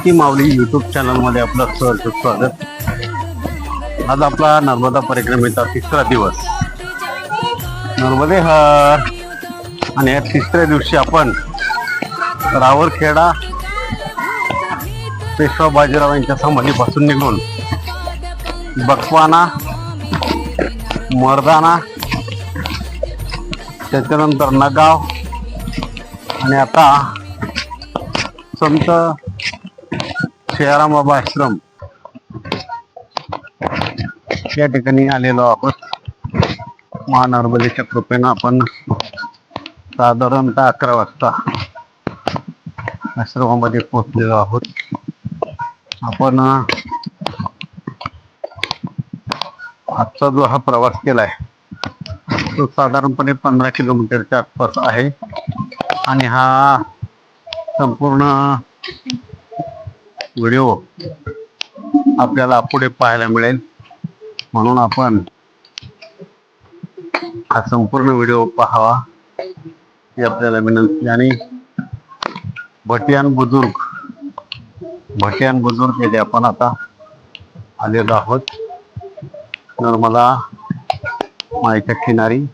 माती माऊली युट्यूब चॅनलमध्ये आपलं सहर्ष स्वागत. आज आपला नर्मदा परिक्रमेचा तिसरा दिवस. नर्मदे हर. आणि या तिसऱ्या दिवशी आपण रावरखेडा पेशवा बाजीराव यांच्या समाधीपासून निघून बकवाना मर्दाना त्याच्यानंतर नगाव आणि आता संत शेराम बाबा आश्रम. या ठिकाणी आलेलो आहोत. महानर्मदेच्या कृपेनं आपण साधारणतः अकरा वाजता आश्रमामध्ये पोहोचलेलो आहोत. आपण आजचा जो हा प्रवास केलाय तो साधारणपणे पंधरा किलोमीटरच्या आसपास आहे. आणि हा संपूर्ण व्हिडिओ आपल्याला पुढे पाहायला मिळेल. म्हणून आपण हा संपूर्ण व्हिडिओ पाहावा. ही आपल्याला विनंती आणि भटियान बुजुर्ग भटियान बुजुर्ग येथे आपण आता आलेलो आहोत. नर्मदा मायच्या किनारी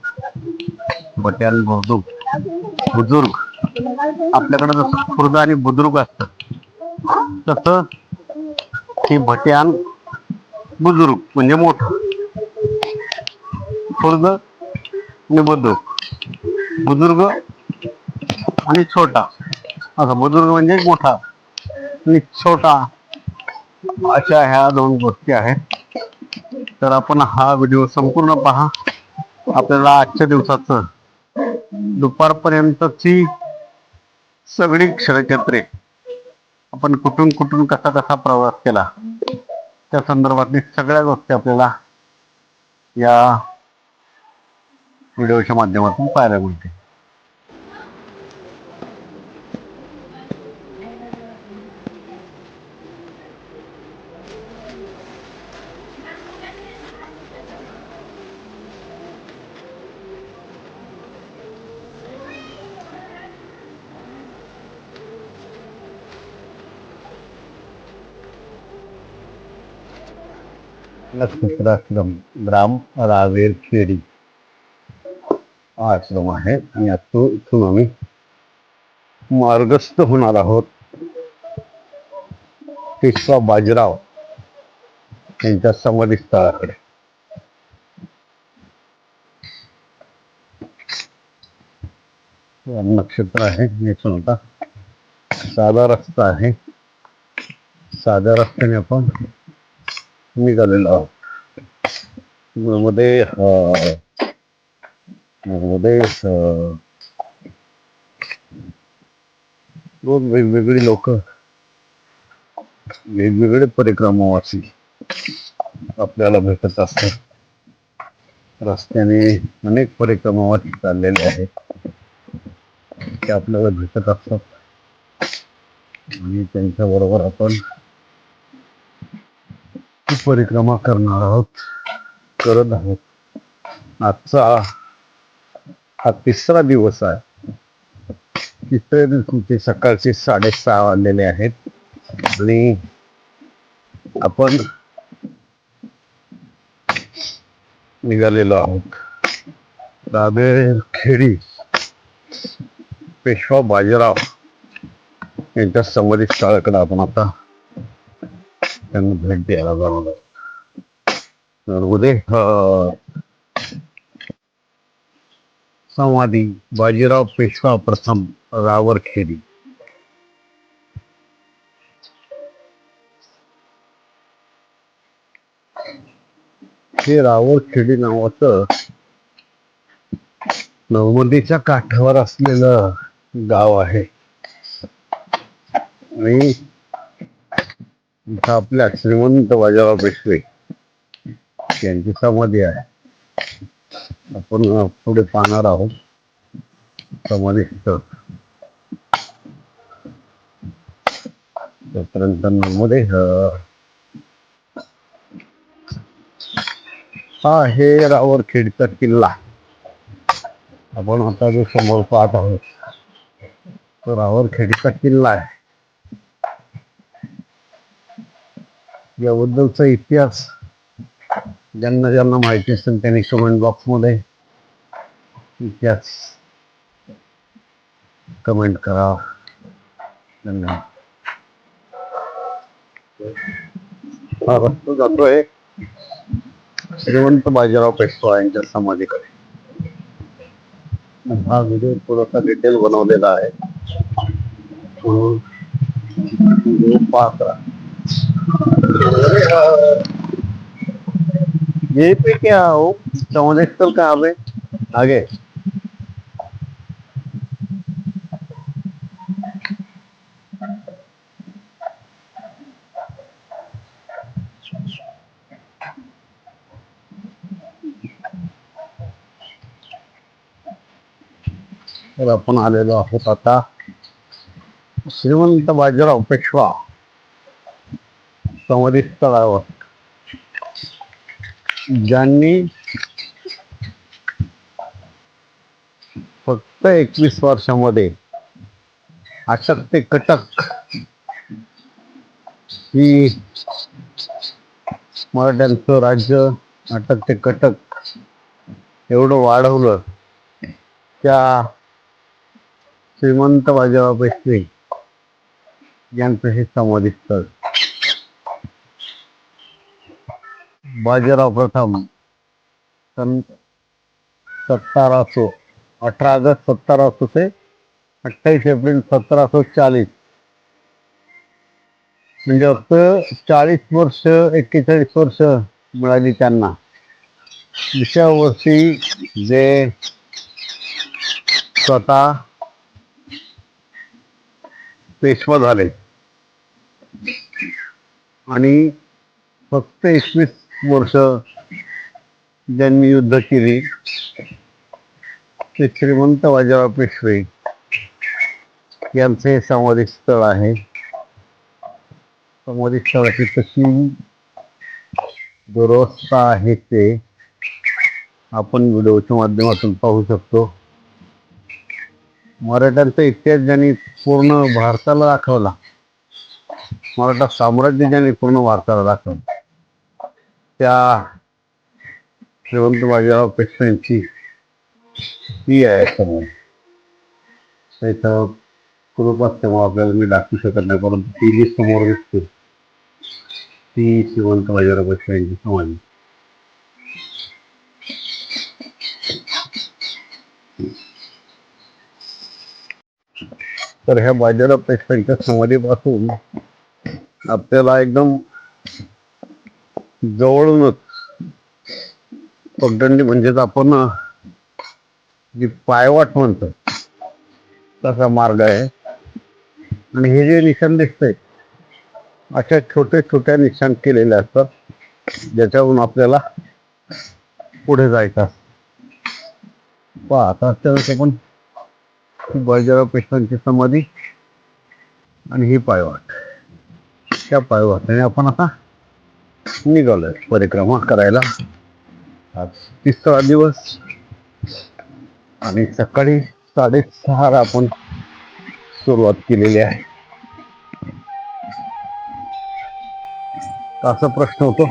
भटियान बुजुर्ग बुजुर्ग. आपल्याकडे जसं खुर्द आणि बुद्रुक असतं तसं ही भट्यान बुजुर्ग म्हणजे मोठ. खुर्द आणि बुद्रुक बुजुर्ग आणि छोटा. असा बुजुर्ग म्हणजे मोठा आणि छोटा अशा ह्या दोन गोष्टी आहेत. तर आपण हा व्हिडिओ संपूर्ण पहा. आपल्याला आजच्या दिवसाचं दुपारपर्यंतची सगळी क्षरक्षत्रे आपण कुठून कुठून कसा कसा प्रवास केला त्या संदर्भातली सगळ्या गोष्टी आपल्याला या व्हिडिओच्या माध्यमातून पाहायला मिळते नक्षत्राश्रम ग्राम रावेर खेडी हा आश्रम आहे आणि यातून इथून आम्ही मार्गस्थ होणार आहोत पेशवा बाजीराव यांच्या समाधी स्थळाकडे नक्षत्र आहे इथून आता साधा रस्ता आहे साध्या रस्त्याने आपण निघालेलो आहोत मध्ये मध्ये दोन वेगवेगळी लोक वेगवेगळे परिक्रमावासी आपल्याला भेटत असतात. रस्त्याने अनेक परिक्रमावासी चाललेले आहेत. ते आपल्याला भेटत असतात. आणि त्यांच्या बरोबर आपण ती परिक्रमा करणार आहोत करत आहोत. आजचा हा तिसरा दिवस आहे. तिसऱ्या ते सकाळचे साडेसहा वाजलेले आहेत. आणि आपण निघालेलो आहोत. राबेर खेडी पेशवा बाजीराव यांच्या समाधी स्थळाकडे आपण आता त्यांना भेट द्यायला जाणार तर उद्या समाधी बाजीराव पेशवा प्रथम रावरखेडी हे रावरखेडी नावाचं नर्मदेच्या काठावर असलेलं गाव आहे आणि इथं आपल्या श्रीमंत बाजाराव पेशवे यांची समाधी आहे. आपण पुढे पाहणार आहोत. समाधी तोपर्यंत मध्ये हा. हे रावरखेडचा किल्ला. आपण आता जो समोर पाहत आहोत तो रावरखेडचा किल्ला आहे. याबद्दलचा इतिहास ज्यांना ज्यांना माहिती असेल त्यांनी कमेंट बॉक्समध्ये इतिहास कमेंट करा. धन्यवाद. जातोय. श्रीमंत बाजीराव पेशवा यांच्या समाधीकडे. हा व्हिडिओ थोडासा डिटेल बनवलेला आहे. म्हणून पाहत राहा यही पे क्या हो? चौनेश्वर कहाँ पे? आगे। तर आपण आलेलो आहोत आता श्रीमंत बाजीराव पेशवा समाधी स्थळावर ज्यांनी फक्त एकवीस वर्षामध्ये अटक ते कटक ही मराठ्यांचं राज्य अटक ते कटक एवढं वाढवलं त्या श्रीमंत बाजीराव पेशवे यांचं हे समाधी स्थळ बाजीराव प्रथम सन सत्तरासो अठरा ऑगस्ट सत्तरासो ते अठ्ठावीस एप्रिल सतराशे चाळीस म्हणजे फक्त चाळीस वर्ष एक्केचाळीस वर्ष मिळाली त्यांना. दुसऱ्या वर्षी जे स्वतः पेशवा झाले. आणि फक्त एकवीस वर्ष ज्यांनी युद्ध केली ते श्रीमंत बाजीराव पेशवे यांचं हे समाधी स्थळ आहे. समाधी स्थळाची तशी दुरवस्था आहे ते आपण व्हिडिओच्या माध्यमातून पाहू शकतो. मराठ्यांचा इतिहास ज्यांनी पूर्ण भारताला दाखवला मराठा साम्राज्य ज्यांनी पूर्ण भारताला दाखवलं त्या श्रीमंत माझ्या पेशव्यांची ती आहे समोर. त्याचं कृपात तेव्हा आपल्याला मी दाखवू शकत नाही परंतु ती जी समोर दिसते ती श्रीमंत माझ्या पेशव्यांची समाधी. तर ह्या बाजीराव पेशव्यांच्या समाधीपासून आपल्याला एकदम जवळूनच. पगडंडी म्हणजेच आपण जी पायवाट म्हणतो तसा मार्ग आहे. आणि हे जे निशाण दिसतंय अशा छोट्या छोट्या निशाण केलेल्या असतात ज्याच्यावरून आपल्याला पुढे जायचं असतं. आता त्यावेळेस पण ही बाजीराव पेशव्यांची समाधी आणि ही पायवाट. त्या पायवाटेने आपण आता निघालोय परिक्रमा करायला. आज तिसरा दिवस. आणि सकाळी साडेसहाला आपण सुरुवात केलेली आहे. असा प्रश्न होतो.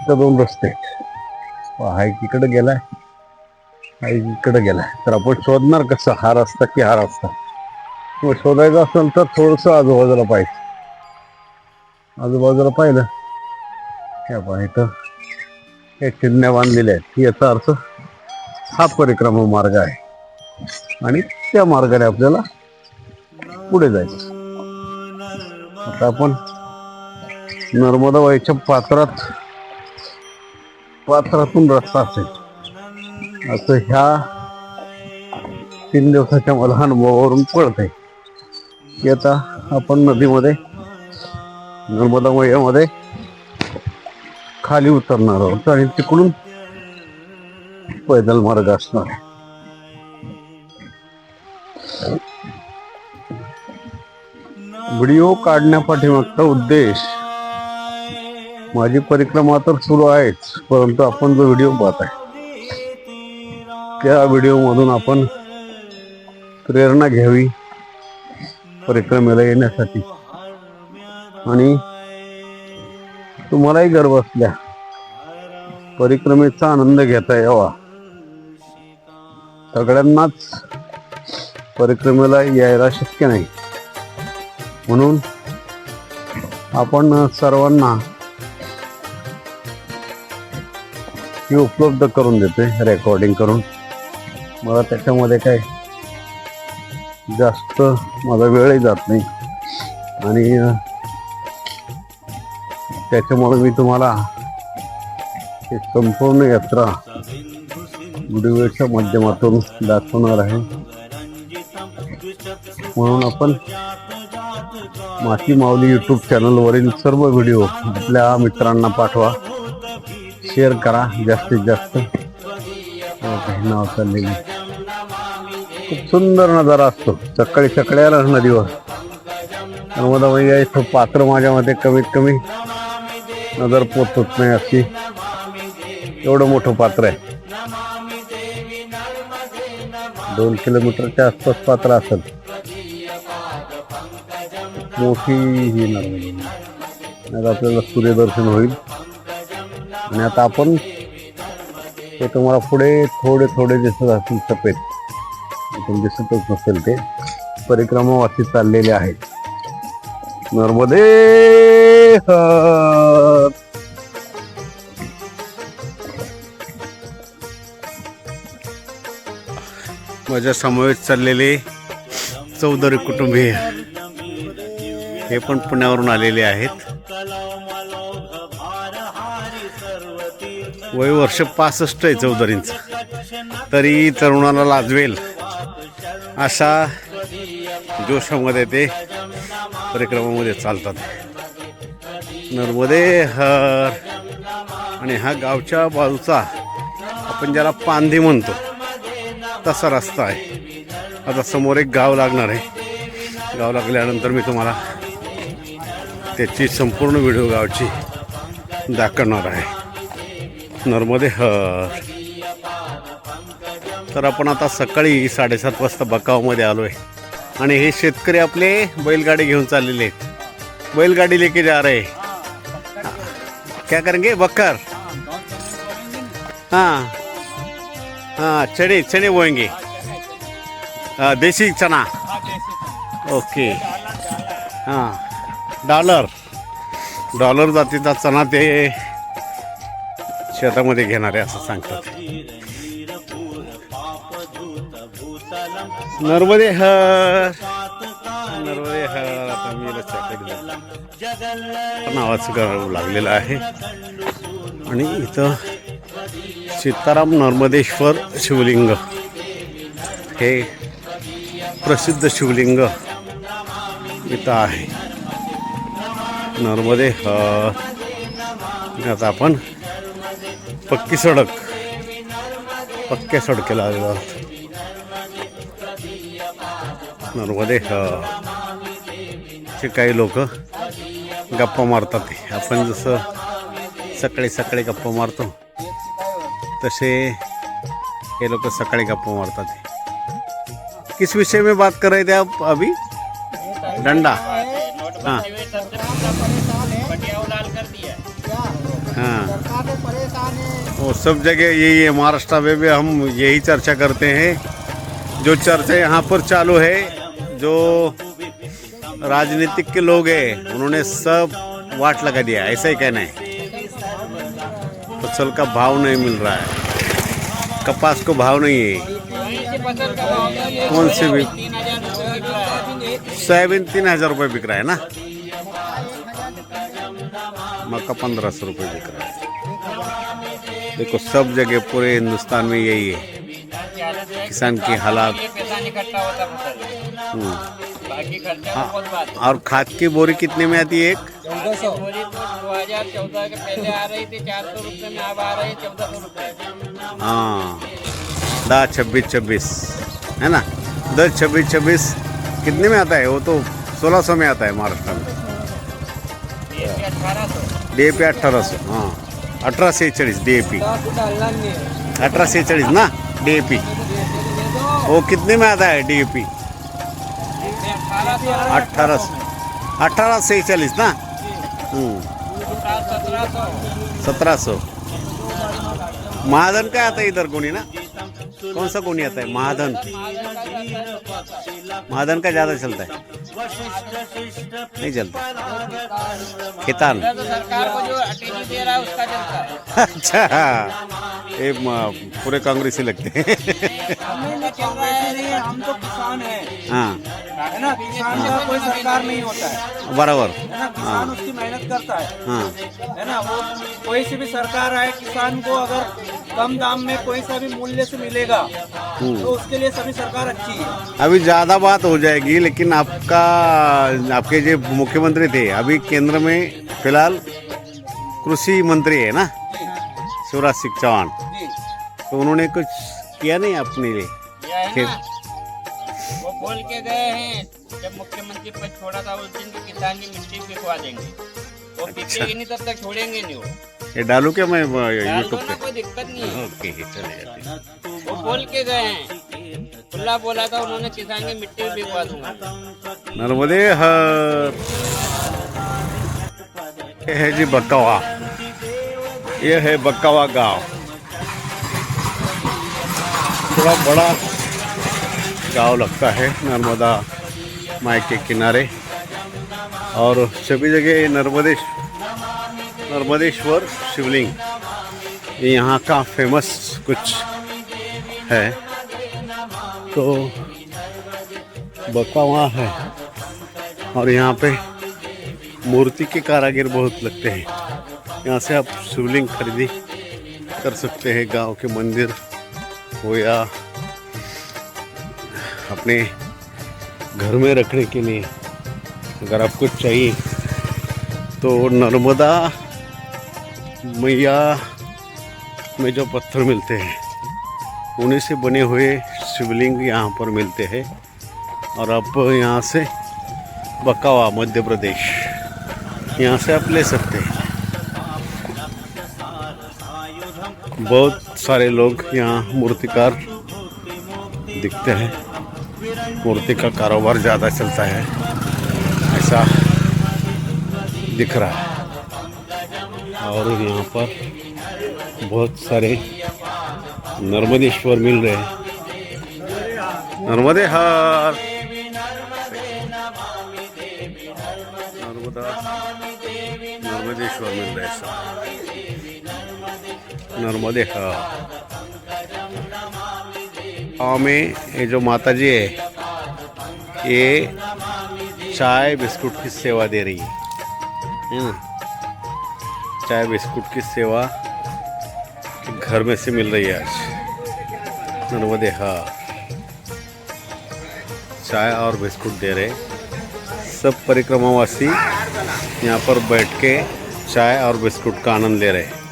तर दोन रस्ते आहेत. हा इकडे गेलाय हा इकडे गेलाय. तर आपण शोधणार कसं? हा रस्ता की हा रस्ता? मग शोधायचं असेल तर थोडस आजूबाजूला पाहिजे. आजूबाजूला पाहिलं त्या इथं हे चिन्ह बांधलेले आहेत याचा अर्थ हा परिक्रमा मार्ग आहे. आणि त्या मार्गाने आपल्याला पुढे जायचं. आता आपण नर्मदा वाईच्या पात्रात पात्रातून रस्ता असेल. असं ह्या तीन दिवसाच्या मला अनुभवावरून कळत आहे की आता आपण नदीमध्ये नर्मदा मैयामध्ये खाली उतरणार आहोत आणि तिकडून पैदल मार्ग असणार. आहे व्हिडिओ काढण्यापाठीमागचा उद्देश माझी परिक्रमा तर सुरू आहेच परंतु आपण जो व्हिडिओ पाहत आहे त्या व्हिडिओ मधून आपण प्रेरणा घ्यावी परिक्रमेला येण्यासाठी. आणि तुम्हालाही घर बसल्या परिक्रमेचा आनंद घेता यावा सगळ्यांनाच परिक्रमेला यायला शक्य नाही. म्हणून आपण सर्वांना ही उपलब्ध करून देते रेकॉर्डिंग करून. मला त्याच्यामध्ये काय जास्त माझा वेळही जात नाही. आणि त्याच्यामुळे मी तुम्हाला ही संपूर्ण यात्रा व्हिडिओच्या माध्यमातून दाखवणार आहे. म्हणून आपण माती माऊली यूट्यूब चॅनलवरील सर्व व्हिडिओ आपल्या मित्रांना पाठवा. शेअर करा. जास्तीत जास्त. नाव चाललेली खूप सुंदर नजारा असतो. सकाळी सकाळी आला नदीवर नर्मदा मैया इथं पात्र माझ्या मते कमीत कमी नजर पोचत नाही अशी. एवढं मोठं पात्र आहे. दोन किलोमीटरच्या आसपास पात्र असेल. मोठी ही नर्मदा आता आपल्याला सूर्यदर्शन होईल. आणि आता आपण ते तुम्हाला पुढे थोडे थोडे दिसत असतील सफेद. इथून दिसतच नसेल ते. परिक्रमावासी चाललेले आहेत. नर्मदे माझ्या समवेत चाललेले चौधरी कुटुंबीय हे पण पुण्यावरून आलेले आहेत. वय वर्ष पासष्ट आहे चौधरींचं. तरी तरुणाला लाजवेल अशा जोशामध्ये ते परिक्रमामध्ये चालतात. नर्मदे हर. आणि हा गावच्या बाजूचा आपण ज्याला पांदे म्हणतो तसा रस्ता आहे. आता समोर एक गाव लागणार आहे. गाव लागल्यानंतर मी तुम्हाला त्याची संपूर्ण व्हिडिओ गावची दाखवणार आहे. नर्मदे हर. तर आपण आता सकाळी साडेसात वाजता बकावमध्ये आलो आहे आणि हे शेतकरी आपले बैलगाडी घेऊन चाललेले आहेत. बैलगाडी लेके जा रहे. काय क्या करेंगे? बकर हां. हां चणे चणे बोएंगे. देशी देसी चना. ओके. हां डॉलर. डॉलर जातीचा चणा ते शेतामध्ये घेणारे असं सांगतात. नर्मदे हर नर्मदे हर आता मी याला नावाचं गाव लागलेलं आहे. आणि इथं सीताराम नर्मदेश्वर शिवलिंग. हे प्रसिद्ध शिवलिंग इथं आहे. नर्मदे हर आता आपण पक्की सडक. पक्क्या सडकेला आलेलो आहोत. नर्मदे हर चे काही लोक गप्पा मारतात ते आपण जसं सकाळी सकाळी गप्पा मारतो, तसे हे लोक सकाळी गप्पा मारतात. किस विषय में बात कर रहे थे आप अभी? डंडा. हाँ. हाँ. वो सब जगह यही है, महाराष्ट्र में भी हम यही चर्चा करते हैं। जो चर्चा यहाँ पर चालू है जो राजनीतिक के लोग हैं, उन्होंने सब वाट लगा दिया ऐसा ही कहना है। फ़सल का भाव नहीं मिल रहा है। कपास को भाव नहीं है। कौन से भी सोयाबीन तीन हज़ार रुपये बिक रहा है ना? मक्का पंद्रह सौ रुपये बिक रहा है। देखो, सब जगह पूरे हिंदुस्तान में यही है। किसान की हालात बाकी खर्चा बहुत बात और खाद की बोरी कितने में आती है एक? चौदह सौ बोरी तो दो हज़ार चौदह के पहले आ रही थी चार सौ रुपये में अब आ रही है चौदह सौ रुपये हाँ। दस छब्बीस छब्बीस है ना? दस छब्बीस छब्बीस कितने में आता है? वो तो सोलह सौ में आता है महाराष्ट्र में। डी ए पी अठारह सौ हाँ। अठारह से चालीस डी ए पी अठारह से चालीस ना? डी ए पी वो कितने में आता है डी ए पी अठारह अठारह अठारह चालीस ना? हम्म. सत्रह सौ महाजन का आता इधर कोनी ना? कौन सा कोनी आता है? महाधन। महाधन का ज़्यादा चलता है। नहीं चलता। खेतान। है है अच्छा ये पूरे कांग्रेसी लगते हैं है किसान हैं। हाँ। है ना किसान कोई सरकार नहीं होता है बराबर। किसान उसकी मेहनत करता है। हाँ। है ना वो कोई सी भी सरकार आए, किसान को अगर कम दाम में कोई सा भी मूल्य से मिलेगा हम्म। तो उसके लिए सभी सरकार अच्छी है। अभी ज़्यादा बात हो जाएगी लेकिन आपका आपके जो मुख्यमंत्री थे अभी केंद्र में फ़िलहाल कृषि मंत्री है ना? शिवराज सिंह चौहान। तो उन्होंने कुछ किया नहीं अपने लिए? है ना? वो बोल के गए हैं जब मुख्यमंत्री पद छोड़ा था उस दिन किसान की मिट्टी बिकवा देंगे। वो बिकेगी नहीं तब तक छोड़ेंगे नहीं वो। ये डालू क्या मैं यूट्यूब पे? कोई दिक्कत नहीं है। ओके चले जाते वो बोल के गए हैं। खुला बोला था उन्होंने किसान की मिट्टी भी बिकवा दूँगा। नर्मदे हर ये है जी बक्कावा ये है बक्कावा गाँव। थोड़ा बड़ा गाँव लगता है नर्मदा माई के किनारे। और सभी जगह नर्मदेश नर्मदेश्वर शिवलिंग, ये यहाँ का फ़ेमस कुछ है। तो बक्कावा है और यहाँ पे मूर्ति के कारागिर बहुत लगते हैं। यहाँ से आप शिवलिंग खरीदी कर सकते हैं, गाँव के मंदिर हो या अपने घर में रखने के लिए। अगर आपको चाहिए तो नर्मदा मैया, में जो पत्थर मिलते हैं, उन्हीं से बने हुए शिवलिंग यहाँ पर मिलते हैं। और आप यहाँ से बकावा मध्य प्रदेश। यहाँ से आप ले सकते हैं। बहुत सारे लोग यहाँ मूर्तिकार दिखते हैं। मूर्ति का कारोबार ज़्यादा चलता है। ऐसा दिख रहा है। और यहाँ पर बहुत सारे नर्मदेश्वर मिल रहे हैं। नर्मदे हार। नर्मदा। नर्मदेश्वर मिल रहे हैं नर्मदे हार। गाँव में ये जो माता जी है, ये चाय बिस्कुट की सेवा दे रही है। है ना? चाय बिस्कुट की सेवा घर में से मिल रही है आज। नर्मदे हार चाय और बिस्कुट दे रहे सब परिक्रमावासी यहाँ पर बैठ के चाय और बिस्कुट का आनंद ले रहे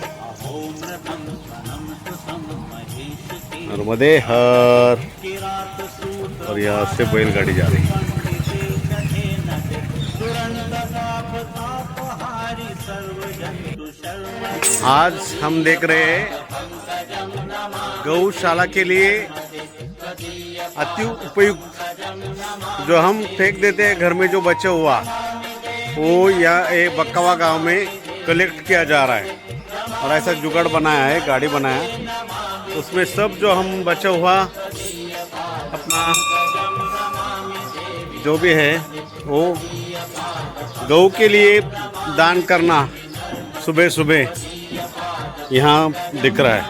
नर्मदे, हर। और यहाँ से बैलगाड़ी जा रही आज हम देख रहे हैं गौशाला के लिए अति उपयुक्त जो हम फेंक देते हैं घर में जो बचे हुआ, वो या ये बक्कावा गाँव में कलेक्ट किया जा रहा है। और ऐसा जुगाड़ बनाया है, गाड़ी बनाया। उसमें सब जो हम बचा हुआ, अपना जो भी है, वो गऊ के लिए दान करना सुबह सुबह यहाँ दिख रहा है।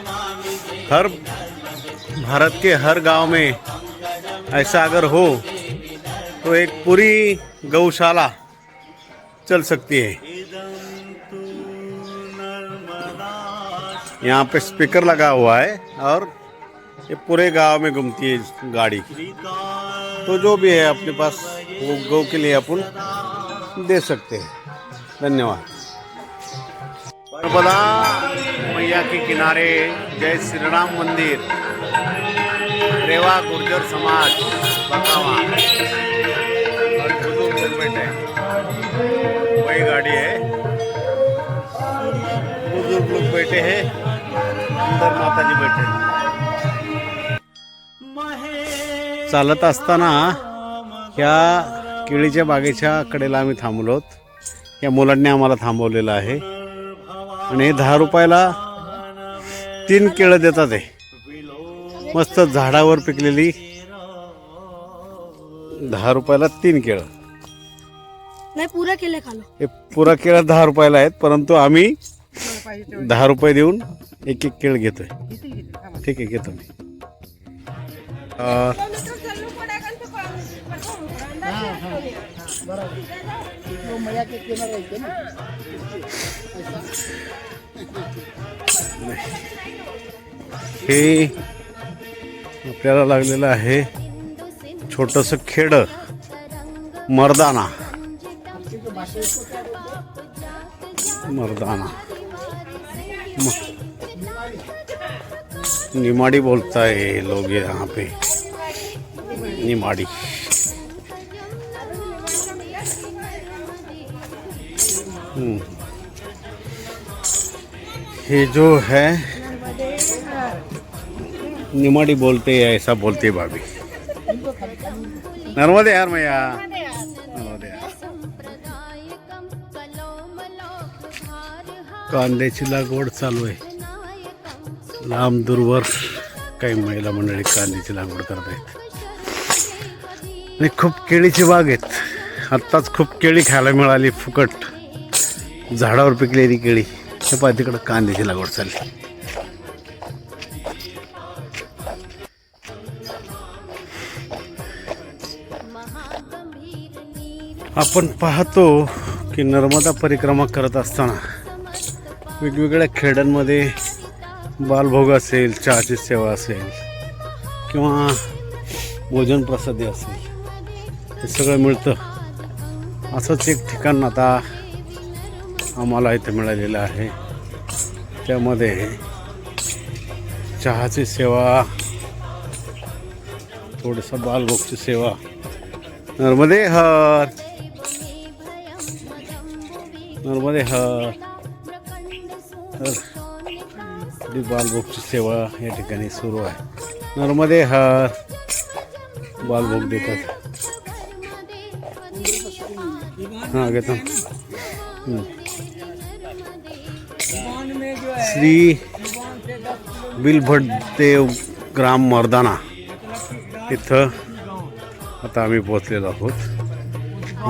हर भारत के हर गाँव में ऐसा अगर हो तो एक पूरी गौशाला चल सकती है। यहाँ पे स्पीकर लगा हुआ है और ये पूरे गाँव में घूमती है गाड़ी। तो जो भी है, अपने पास वो गौ के लिए अपन दे सकते हैं। धन्यवाद। नर्मदा के किनारे जय श्री राम मंदिर रेवा गुर्जर समाज बकावा। और बुजुर्ग लोग बैठे वही गाड़ी है बुजुर्ग लोग बैठे हैं. अंदर माता जी बैठे चालत असताना ह्या केळीच्या बागेच्या कडेला आम्ही थांबलोत. या मुलांनी आम्हाला थांबवलेलं आहे. आणि दहा रुपयाला तीन केळं देतात आहे मस्त झाडावर पिकलेली दहा रुपयाला तीन केळं. नाही पुरा केले खालो. हे पुरा केळं दहा रुपयाला आहेत परंतु आम्ही दहा रुपये देऊन एक एक केळ घेतोय. ठीक आहे घेतो मी. अं, हे आपल्याला लागलेलं आहे छोटस खेड मर्दाना. मर्दाना. निमाड़ी बोलता है लोग यहाँ पे. निमाड़ी. हम्म। ये जो है निमाड़ी बोलते है ऐसा बोलते हैं भाभी। नर्मदे यार मैया। नर्मदे कांद्याची लागवड चालू आहे. लांब दूरवर काही महिला मंडळी कांद्याची लागवड करत आहेत. आणि खूप केळीची बाग आहेत. आत्ताच खूप केळी खायला मिळाली फुकट. झाडावर पिकलेली केळी. हे पाय तिकडं कांद्याची लागवड चालली. आपण पाहतो की नर्मदा परिक्रमा करत असताना वेगवेगळ्या खेड्यांमध्ये बालभोग असेल चहाची सेवा असेल किंवा भोजन प्रसादी असेल हे सगळं मिळतं. असंच एक ठिकाण आता आम्हाला इथं मिळालेलं आहे. त्यामध्ये चहाची सेवा थोडंसं बालभोगची सेवा. नर्मदे हर. नर्मदे हर. तर बालभोगची सेवा या ठिकाणी सुरू आहे. नर्मदे हर. बालभोग देतात. हां घेतो. श्री बिलभटदेव ग्राम मर्दाना इथं आता आम्ही पोचलेलो आहोत.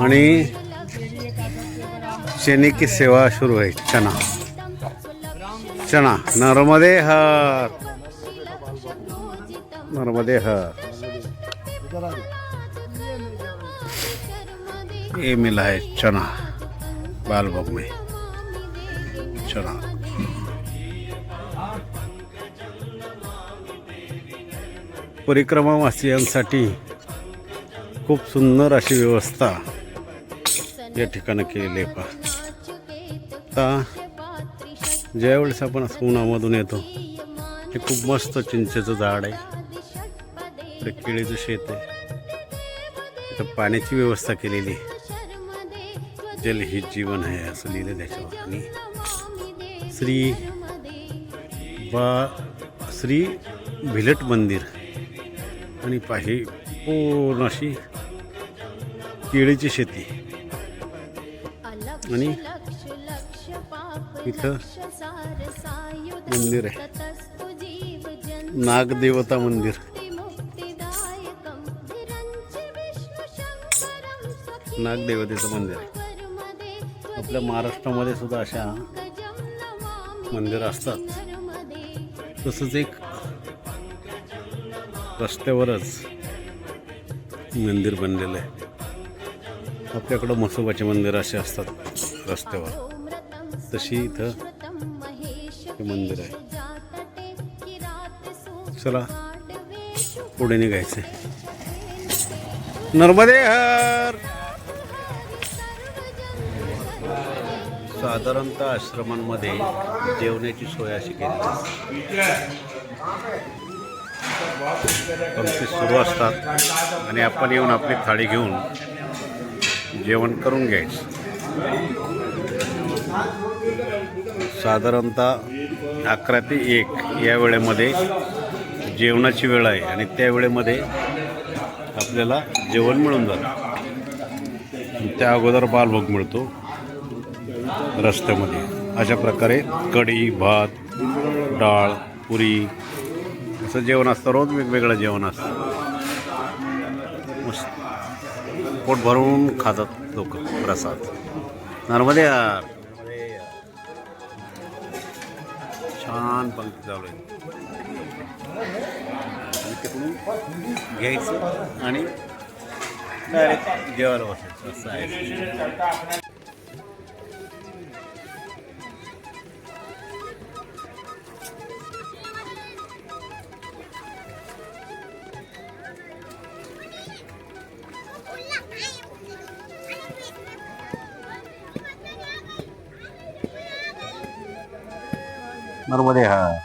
आणि चने की सेवा सुरू आहे चना. चना नर्मदे हर. नर्मदे हर. ये मिला है चना बालभोग में. चना. परिक्रमावासियांसाठी खूप सुंदर अशी व्यवस्था या ठिकाणी केलेली आहे पहा. आता ज्यावेळेस आपण असं उन्हामधून येतो हे खूप मस्त चिंचेचं झाड आहे. इकडे केळीचं शेत आहे. इथं पाण्याची व्यवस्था केलेली आहे. जल ही जीवन आहे असं लिहिलं त्याच्यावर आणि श्री बा श्री भिलट मंदिर. आणि पाही पूर्ण अशी केळीची शेती. आणि इथं मंदिर आहे. नागदेवता मंदिर. नागदेवतेचं मंदिर आहे. आपल्या महाराष्ट्रामध्ये सुद्धा अशा मंदिरं असतात. तसंच एक रस्त्यावरच मंदिर बनलेलं आहे. आपल्याकडं म्हसोबाचे मंदिर असे असतात रस्त्यावर. तशी इथं हे मंदिर आहे. चला पुढे निघायचं नर्मदे हर! साधारणतः आश्रमांमध्ये जेवणाची सोय अशी केली पंक्ती सुरू असतात आणि आपण येऊन आपली थाळी घेऊन जेवण करून घ्यायचं. साधारणतः अकरा ते एक या वेळेमध्ये जेवणाची वेळ आहे आणि त्या वेळेमध्ये आपल्याला जेवण मिळून जातं. त्या अगोदर बालभोग मिळतो रस्त्यामध्ये. अशा प्रकारे कढी भात डाळ पुरी असं जेवण असतं रोज वेगवेगळं जेवण असतं. मस्त. पोट भरून खातात लोक प्रसाद. नर्मदे छान पंक्ती चालू आहे. तिकडून घ्यायचं आणि डायरेक्ट जेवायला बसायचं. असं आहे. नर्मदे हा.